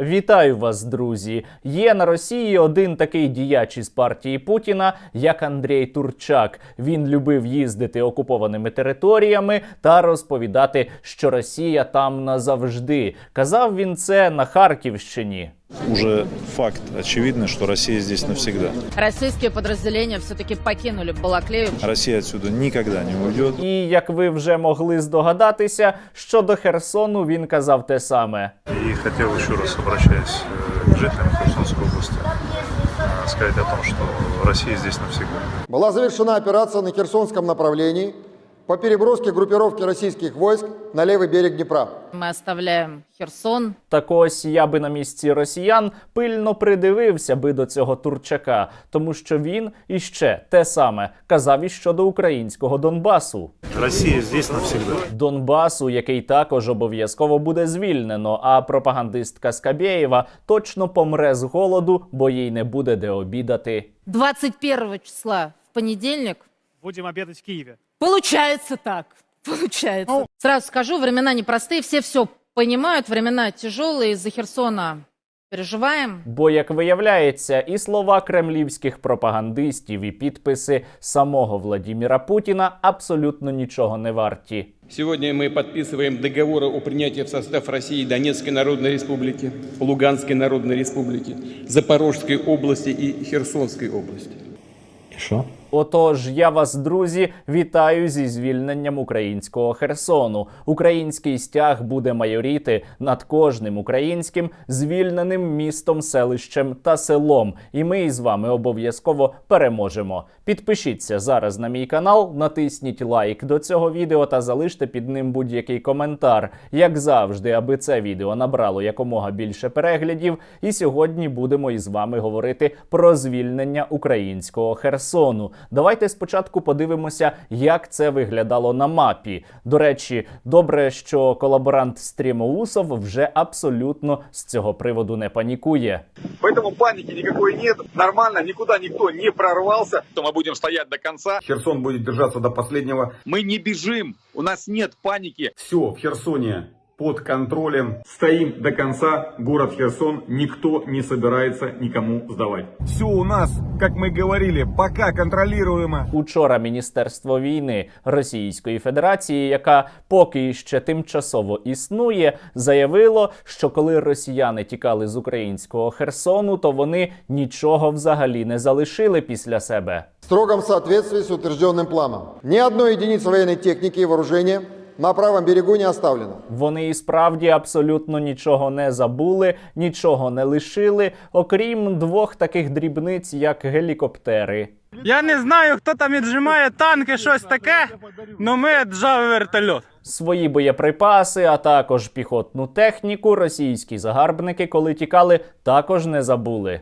Вітаю вас, друзі! Є на Росії один такий діяч із партії Путіна, як Андрій Турчак. Він любив їздити окупованими територіями та розповідати, що Росія там назавжди. Казав він це на Харківщині. Уже факт очевидный, что Россия здесь навсегда. Российские подразделения все-таки покинули Балаклею. Россия отсюда никогда не уйдет. І як ви вже могли здогадатися, щодо Херсону він казав те саме. И хотел еще раз, обращаясь э, к жителям Херсонской области, э, сказать о том, что Россия здесь навсегда. Была завершена операция на Херсонском направлении по переброске группировки российских войск на левый берег Днепра. Мы оставляем Херсон. Так ось я би на місці росіян пильно придивився би до цього турчака, тому що він іще те саме казав і щодо українського Донбасу. Россия здесь навсегда. Донбасу, який також обов'язково буде звільнено. А пропагандистка Скабєєва точно помре з голоду, бо їй не буде де обідати. 21 числа в понедельник. Будем обедать в Киеве. Получается так. Получается. Сразу скажу, времена непростые, все все понимают, времена тяжелые, из-за Херсона переживаем. Бо, як виявляється, і слова кремлівських пропагандистів, і підписи самого Владіміра Путіна абсолютно нічого не варті. Сегодня мы подписываем договоры о принятии в состав России Донецкой Народной Республики, Луганской Народной Республики, Запорожской области и Херсонской области. Отож, я вас, друзі, вітаю зі звільненням українського Херсону. Український стяг буде майоріти над кожним українським звільненим містом, селищем та селом. І ми із вами обов'язково переможемо. Підпишіться зараз на мій канал, натисніть лайк до цього відео та залиште під ним будь-який коментар, як завжди, аби це відео набрало якомога більше переглядів. І сьогодні будемо із вами говорити про звільнення українського Херсону. Давайте спочатку подивимося, як це виглядало на мапі. До речі, добре, що колаборант Стрімоусов вже абсолютно з цього приводу не панікує. Поэтому паники никакой нет. Нормально, никуда никто не прорвался. что мы будем стоять до конца. Херсон будет держаться до последнего. Мы не бежим, у нас нет паники. Все в Херсоне под контролем. Стоим до конца. Город Херсон никто не собирается никому сдавать. Все у нас, как мы говорили, пока контролируемо. Учора Міністерство війни Російської Федерації, яка поки ще тимчасово існує, заявило, що коли росіяни тікали з українського Херсону, то вони нічого взагалі не залишили після себе. В строгом соответствии с утвержденным планом. Ни одной единицы военной техники и вооружения на правом берегу не оставлено. Вони і справді абсолютно нічого не забули, нічого не лишили, окрім двох таких дрібниць, як гелікоптери. Я не знаю, хто там віджимає танки, щось таке, але ми джав вертольот. Свої боєприпаси, а також піхотну техніку російські загарбники, коли тікали, також не забули.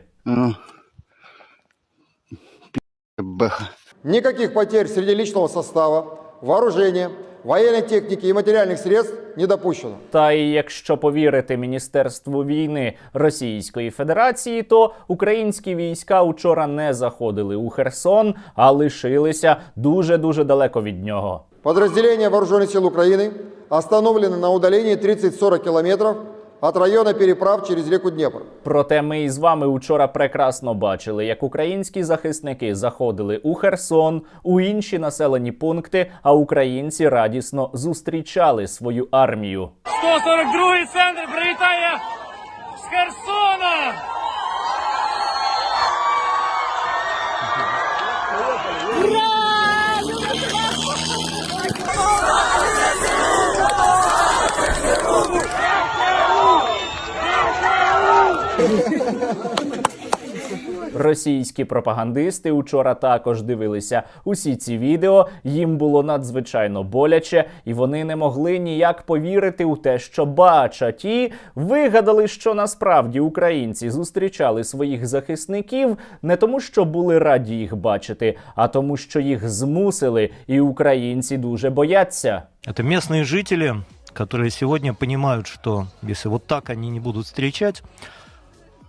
Никаких потерь среди личного состава, вооружения, военной техники и материальных средств не допущено. Та і якщо повірити Міністерству війни Російської Федерації, то українські війська учора не заходили у Херсон, а лишилися дуже дуже далеко від нього. Подразделения вооруженных сил Украины остановлены на удалении 30-40 километров от района переправ через ріку Дніпро. Проте ми із вами учора прекрасно бачили, як українські захисники заходили у Херсон, у інші населені пункти, а українці радісно зустрічали свою армію. 142-й центр привітає з Херсона! Російські пропагандисти учора також дивилися усі ці відео. Їм було надзвичайно боляче, і вони не могли ніяк повірити у те, що бачать. І вигадали, що насправді українці зустрічали своїх захисників не тому, що були раді їх бачити, а тому, що їх змусили, і українці дуже бояться. Это местные жители, которые сегодня понимают, что если вот так они не будут встречать,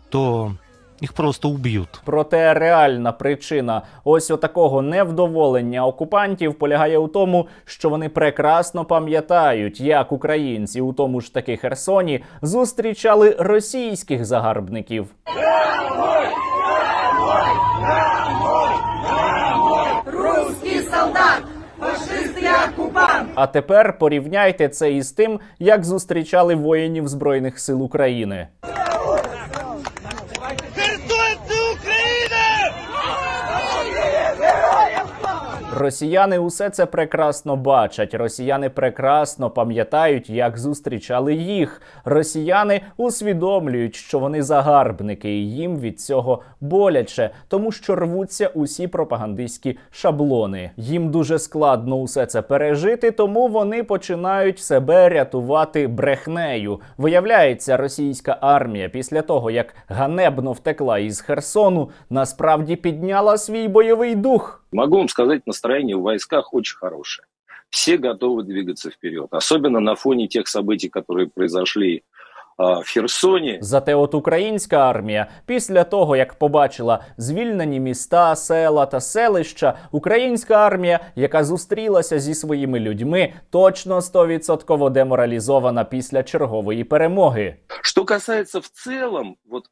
то их просто убьют. Проте реальна причина ось отакого невдоволення окупантів полягає у тому, що вони прекрасно пам'ятають, як українці у тому ж таки Херсоні зустрічали російських загарбників. А тепер порівняйте це із тим, як зустрічали воїнів Збройних сил України. Росіяни усе це прекрасно бачать. Росіяни прекрасно пам'ятають, як зустрічали їх. Росіяни усвідомлюють, що вони загарбники, і їм від цього боляче, тому що рвуться усі пропагандистські шаблони. Їм дуже складно усе це пережити, тому вони починають себе рятувати брехнею. Виявляється, російська армія після того, як ганебно втекла із Херсону, насправді підняла свій бойовий дух. Могу вам сказать, настроение в войсках очень хорошее. Все готовы двигаться вперед. Особенно на фоне тех событий, которые произошли а, в Херсоне. Зате от українська армія, після того як побачила звільнені міста, села та селища, українська армія, яка зустрілася зі своїми людьми, точно 100% деморалізована після чергової перемоги. Что касается в целом вот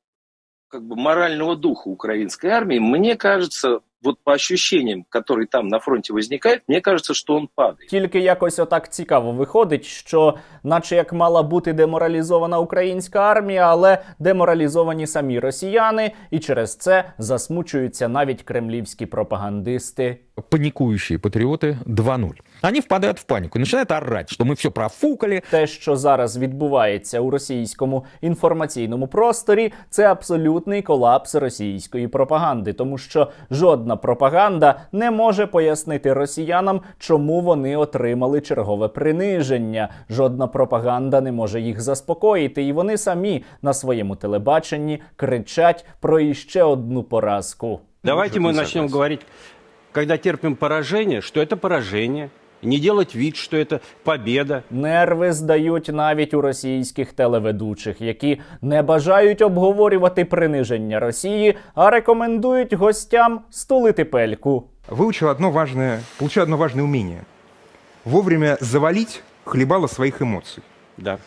как бы морального духа украинской армии, мне кажется, вот по ощущениям, которые там на фронте возникают, мне кажется, что он падает. Тільки якось отак цікаво виходить, що, наче як мала бути деморалізована українська армія, але деморалізовані самі росіяни, і через це засмучуються навіть кремлівські пропагандисти паникующие патриоты 2.0. Они впадают в панику и начинают орать, что мы все профукали. Те, що зараз відбувається у російському інформаційному просторі, це абсолютний колапс російської пропаганди, тому що жодна пропаганда не може пояснити росіянам, чому вони отримали чергове приниження. Жодна пропаганда не може їх заспокоїти, і вони самі на своєму телебаченні кричать про іще одну поразку. Давайте мы начнем говорить, когда терпим поражение, что это поражение. Не делать вид, что это победа. Нерви здають навіть у російських телеведучих, які не бажають обговорювати приниження Росії, а рекомендують гостям стулити пельку. Выучил одно важное, получил одно важное умение. Вовремя завалить хлебало своих эмоций. Да.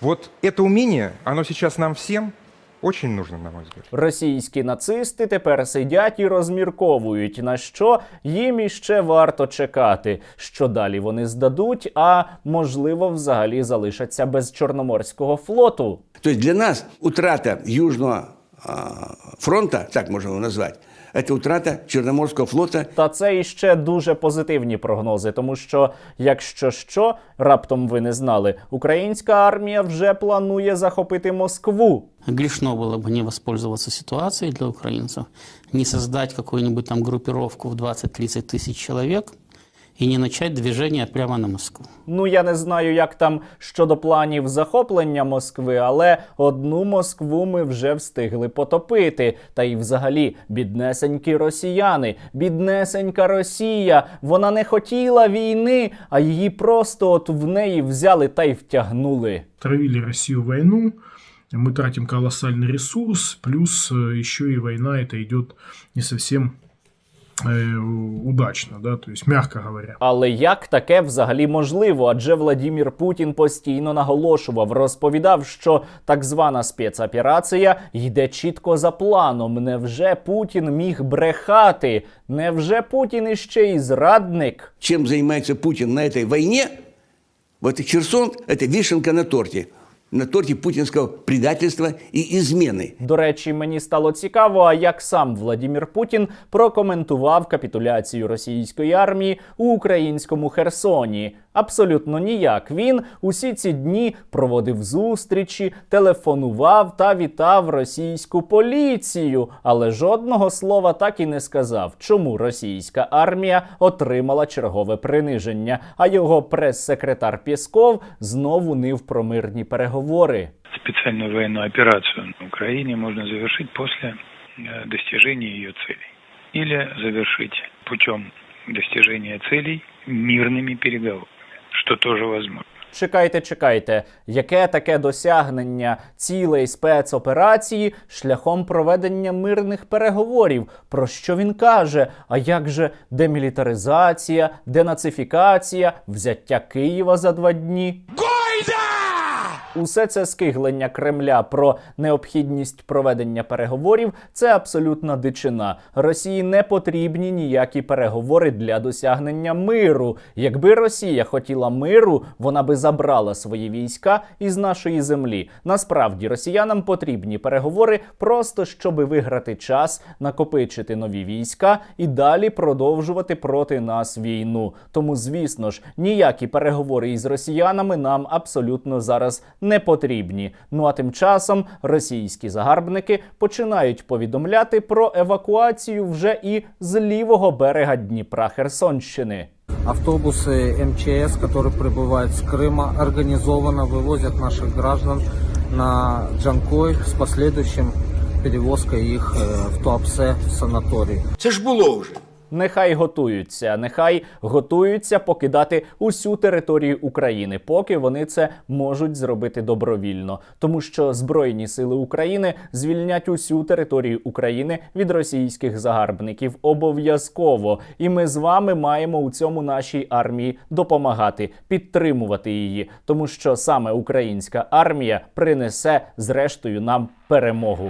Вот это умение, оно сейчас нам всем очень нужно, на мой взгляд. Російські нацисти тепер сидять і розмірковують, на що їм іще варто чекати, що далі вони здадуть, а можливо, взагалі залишаться без чорноморського флоту. То для нас утрата Южного а, фронта, так можемо его назвать, это утрата Черноморского флота Та це іще дуже позитивні прогнози, тому що, якщо що, раптом ви не знали, українська армія вже планує захопити Москву. Грешно было бы не воспользоваться ситуацией для украинцев, не создать какую-нибудь там группировку в 20-30 тысяч человек и не начать движение прямо на Москву. Ну я не знаю, як там щодо планів захоплення Москви, але одну Москву ми вже встигли потопити. Та й взагалі, біднесенькі росіяни, біднесенька Росія. Вона не хотіла війни, а її просто от в неї взяли та й втягнули. Травили Россию в войну, мы тратим колоссальный ресурс, плюс э, еще и война это идет не совсем э, удачно, да, то есть мягко говоря. Але як таке взагалі можливо? Адже Владімір Путін постійно наголошував, розповідав, що так звана спецоперація йде чітко за планом. Невже Путін міг брехати? Невже Путін іще й зрадник? чем занимается Путин на этой войне, вот Херсон – это вишенка на торте. На торте путинского предательства и измены. До речі, мені стало цікаво, як сам Владімір Путін прокоментував капітуляцію російської армії у українському Херсоні. Абсолютно ніяк. Він усі ці дні проводив зустрічі, телефонував та вітав російську поліцію, але жодного слова так і не сказав, чому російська армія отримала чергове приниження, а його прес-секретар Пєсков знову нив про мирні переговори. Специальную военную операцию на Украине можно завершить после э, достижения ее целей. Или завершить путем достижения целей мирными переговорами, что тоже возможно. Чекайте, чекайте, яке таке досягнення цілей спецоперації шляхом проведення мирних переговорів? Про що він каже? А як же демілітаризація, денацифікація, взяття Києва за два дні? Усе це скиглення Кремля про необхідність проведення переговорів це абсолютна дичина. Росії не потрібні ніякі переговори для досягнення миру. Якби Росія хотіла миру, вона би забрала свої війська із нашої землі. Насправді росіянам потрібні переговори просто щоб виграти час, накопичити нові війська і далі продовжувати проти нас війну. Тому, звісно ж, ніякі переговори із росіянами нам абсолютно зараз не потрібні. Ну а тим часом російські загарбники починають повідомляти про евакуацію вже і з лівого берега Дніпра Херсонщини. Автобусы МЧС, которые прибывают с Крыма, организованно вывозят наших граждан на Джанкой с последующим перевозкой их э, в Туапсе в санаторий. Це ж було вже. Нехай готуються, нехай готуються покидати усю територію України, поки вони це можуть зробити добровільно, тому що Збройні сили України звільнять усю територію України від російських загарбників обов'язково. І ми з вами маємо у цьому нашій армії допомагати, підтримувати її, тому що саме українська армія принесе зрештою нам перемогу.